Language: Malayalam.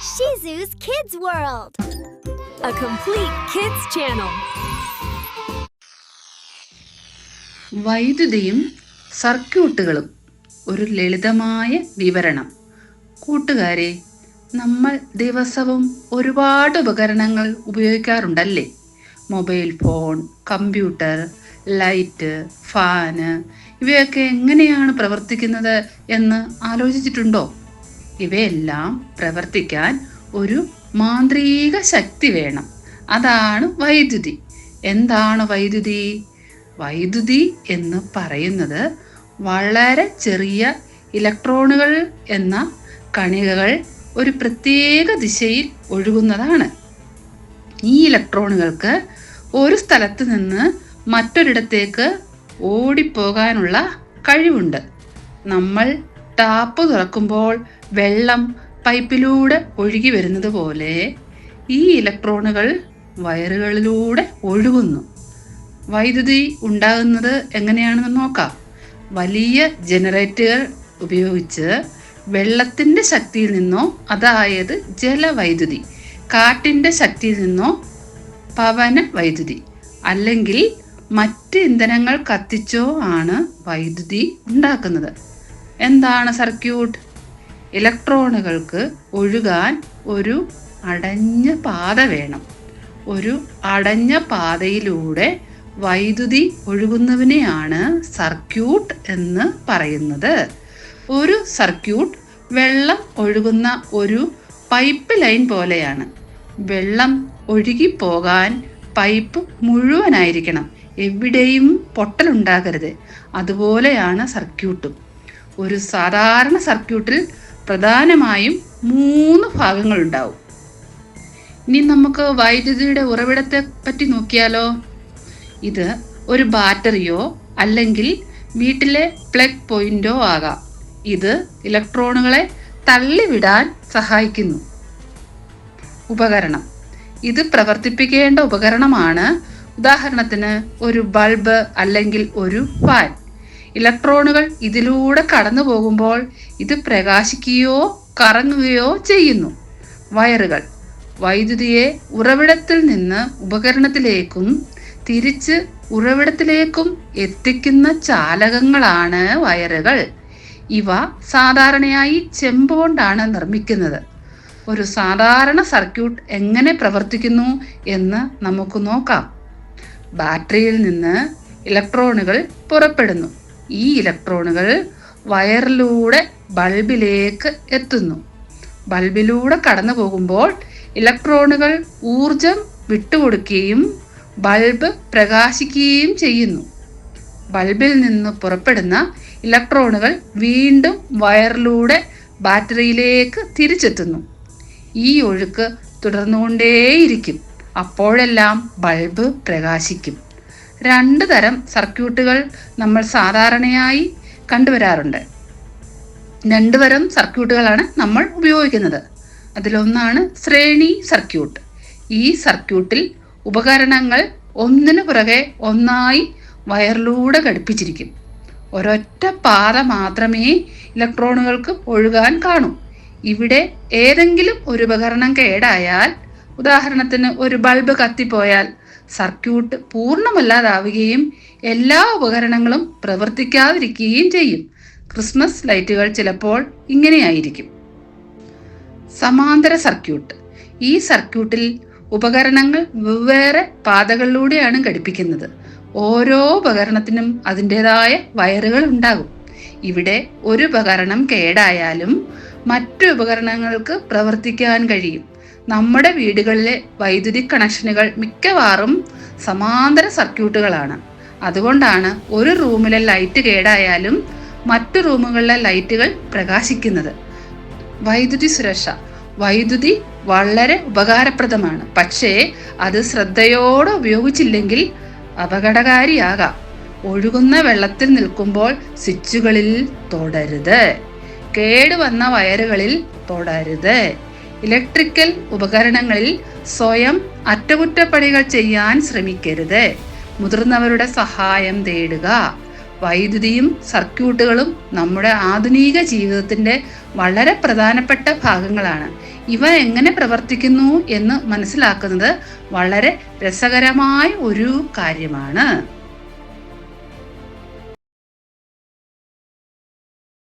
Shizu's Kids World. a complete kids channel. വൈദ്യുതിയും സർക്യൂട്ടുകളും ഒരു ലളിതമായ വിവരണം കൂട്ടുകാരെ നമ്മൾ ദിവസവും ഒരുപാട് ഉപകരണങ്ങൾ ഉപയോഗിക്കാറുണ്ടല്ലേ mobile phone computer light fan ഇവയൊക്കെ എങ്ങനെയാണ് പ്രവർത്തിക്കുന്നത് എന്ന് ആലോചിച്ചിട്ടുണ്ടോ ഇവയെല്ലാം പ്രവർത്തിക്കാൻ ഒരു മാന്ത്രിക ശക്തി വേണം. അതാണ് വൈദ്യുതി. എന്താണ് വൈദ്യുതി? വൈദ്യുതി എന്ന് പറയുന്നത് വളരെ ചെറിയ ഇലക്ട്രോണുകൾ എന്ന കണികകൾ ഒരു പ്രത്യേക ദിശയിൽ ഒഴുകുന്നതാണ്. ഈ ഇലക്ട്രോണുകൾക്ക് ഒരു സ്ഥലത്ത് നിന്ന് മറ്റൊരിടത്തേക്ക് ഓടിപ്പോകാനുള്ള കഴിവുണ്ട്. നമ്മൾ ടാപ്പ് തുറക്കുമ്പോൾ വെള്ളം പൈപ്പിലൂടെ ഒഴുകി വരുന്നത് പോലെ ഈ ഇലക്ട്രോണുകൾ വയറുകളിലൂടെ ഒഴുകുന്നു. വൈദ്യുതി ഉണ്ടാകുന്നത് എങ്ങനെയാണെന്ന് നോക്കാം. വലിയ ജനറേറ്റുകൾ ഉപയോഗിച്ച് വെള്ളത്തിന്റെ ശക്തിയിൽ നിന്നോ അതായത് ജലവൈദ്യുതി കാറ്റിന്റെ ശക്തിയിൽ നിന്നോ പവന വൈദ്യുതി അല്ലെങ്കിൽ മറ്റ് ഇന്ധനങ്ങൾ കത്തിച്ചോ ആണ് വൈദ്യുതി ഉണ്ടാക്കുന്നത്. എന്താണ് സർക്യൂട്ട്? ഇലക്ട്രോണുകൾക്ക് ഒഴുകാൻ ഒരു അടഞ്ഞ പാത വേണം. ഒരു അടഞ്ഞ പാതയിലൂടെ വൈദ്യുതി ഒഴുകുന്നതിനെയാണ് സർക്യൂട്ട് എന്ന് പറയുന്നത്. ഒരു സർക്യൂട്ട് വെള്ളം ഒഴുകുന്ന ഒരു പൈപ്പ് ലൈൻ പോലെയാണ്. വെള്ളം ഒഴുകിപ്പോകാൻ പൈപ്പ് മുഴുവനായിരിക്കണം. എവിടെയും പൊട്ടലുണ്ടാകരുത്. അതുപോലെയാണ് സർക്യൂട്ടും. ഒരു സാധാരണ സർക്യൂട്ടിൽ പ്രധാനമായും മൂന്ന് ഭാഗങ്ങളുണ്ടാവും. ഇനി നമുക്ക് വൈദ്യുതിയുടെ ഉറവിടത്തെ പറ്റി നോക്കിയാലോ? ഇത് ഒരു ബാറ്ററിയോ അല്ലെങ്കിൽ വീട്ടിലെ പ്ലഗ് പോയിന്റോ ആകാം. ഇത് ഇലക്ട്രോണുകളെ തള്ളിവിടാൻ സഹായിക്കുന്നു. ഉപകരണം. ഇത് പ്രവർത്തിപ്പിക്കേണ്ട ഉപകരണമാണ്. ഉദാഹരണത്തിന് ഒരു ബൾബ് അല്ലെങ്കിൽ ഒരു ഫാൻ ഇലക്ട്രോണുകൾ ഇതിലൂടെ കടന്നു പോകുമ്പോൾ ഇത് പ്രകാശിക്കുകയോ കറങ്ങുകയോ ചെയ്യുന്നു. വയറുകൾ വൈദ്യുതിയെ ഉറവിടത്തിൽ നിന്ന് ഉപകരണത്തിലേക്കും തിരിച്ച് ഉറവിടത്തിലേക്കും എത്തിക്കുന്ന ചാലകങ്ങളാണ് വയറുകൾ. ഇവ സാധാരണയായി ചെമ്പ് കൊണ്ടാണ് നിർമ്മിക്കുന്നത്. ഒരു സാധാരണ സർക്യൂട്ട് എങ്ങനെ പ്രവർത്തിക്കുന്നു എന്ന് നമുക്ക് നോക്കാം. ബാറ്ററിയിൽ നിന്ന് ഇലക്ട്രോണുകൾ പുറപ്പെടുന്നു. ഈ ഇലക്ട്രോണുകൾ വയറിലൂടെ ബൾബിലേക്ക് എത്തുന്നു. ബൾബിലൂടെ കടന്നു പോകുമ്പോൾ ഇലക്ട്രോണുകൾ ഊർജം വിട്ടുകൊടുക്കുകയും ബൾബ് പ്രകാശിക്കുകയും ചെയ്യുന്നു. ബൾബിൽ നിന്ന് പുറപ്പെടുന്ന ഇലക്ട്രോണുകൾ വീണ്ടും വയറിലൂടെ ബാറ്ററിയിലേക്ക് തിരിച്ചെത്തുന്നു. ഈ ഒഴുക്ക് തുടർന്നുകൊണ്ടേയിരിക്കും. അപ്പോഴെല്ലാം ബൾബ് പ്രകാശിക്കും. രണ്ട് തരം സർക്യൂട്ടുകൾ നമ്മൾ സാധാരണയായി കണ്ടുവരാറുണ്ട്. രണ്ട് തരം സർക്യൂട്ടുകളാണ് നമ്മൾ ഉപയോഗിക്കുന്നത്. അതിലൊന്നാണ് ശ്രേണി സർക്യൂട്ട്. ഈ സർക്യൂട്ടിൽ ഉപകരണങ്ങൾ ഒന്നിനു പുറകെ ഒന്നായി വയറിലൂടെ ഘടിപ്പിച്ചിരിക്കും. ഒരൊറ്റ പാത മാത്രമേ ഇലക്ട്രോണുകൾക്ക് ഒഴുകാൻ കാണൂ. ഇവിടെ ഏതെങ്കിലും ഒരു ഉപകരണം കേടായാൽ ഉദാഹരണത്തിന് ഒരു ബൾബ് കത്തിപ്പോയാൽ സർക്യൂട്ട് പൂർണമല്ലാതാവുകയും എല്ലാ ഉപകരണങ്ങളും പ്രവർത്തിക്കാതിരിക്കുകയും ചെയ്യും. ക്രിസ്മസ് ലൈറ്റുകൾ ചിലപ്പോൾ ഇങ്ങനെയായിരിക്കും. സമാന്തര സർക്യൂട്ട്. ഈ സർക്യൂട്ടിൽ ഉപകരണങ്ങൾ വെവ്വേറെ പാതകളിലൂടെയാണ് ഘടിപ്പിക്കുന്നത്. ഓരോ ഉപകരണത്തിനും അതിന്റെതായ വയറുകൾ ഉണ്ടാകും. ഇവിടെ ഒരു ഉപകരണം കേടായാലും മറ്റു ഉപകരണങ്ങൾക്ക് പ്രവർത്തിക്കാൻ കഴിയും. നമ്മുടെ വീടുകളിലെ വൈദ്യുതി കണക്ഷനുകൾ മിക്കവാറും സമാന്തര സർക്യൂട്ടുകളാണ്. അതുകൊണ്ടാണ് ഒരു റൂമിലെ ലൈറ്റ് കേടായാലും മറ്റു റൂമുകളിലെ ലൈറ്റുകൾ പ്രകാശിക്കുന്നത്. വൈദ്യുതി സുരക്ഷ വൈദ്യുതി വളരെ ഉപകാരപ്രദമാണ്. പക്ഷേ അത് ശ്രദ്ധയോടെ ഉപയോഗിച്ചില്ലെങ്കിൽ അപകടകാരിയാകാം. ഒഴുകുന്ന വെള്ളത്തിൽ നിൽക്കുമ്പോൾ സ്വിച്ചുകളിൽ തൊടരുത്. കേടുവന്ന വയറുകളിൽ തൊടരുത്. ഇലക്ട്രിക്കൽ ഉപകരണങ്ങളിൽ സ്വയം അറ്റകുറ്റപ്പണികൾ ചെയ്യാൻ ശ്രമിക്കരുത്. മുതിർന്നവരുടെ സഹായം തേടുക. വൈദ്യുതിയും സർക്യൂട്ടുകളും നമ്മുടെ ആധുനിക ജീവിതത്തിന്റെ വളരെ പ്രധാനപ്പെട്ട ഭാഗങ്ങളാണ്. ഇവ എങ്ങനെ പ്രവർത്തിക്കുന്നു എന്ന് മനസ്സിലാക്കുന്നത് വളരെ രസകരമായ ഒരു കാര്യമാണ്.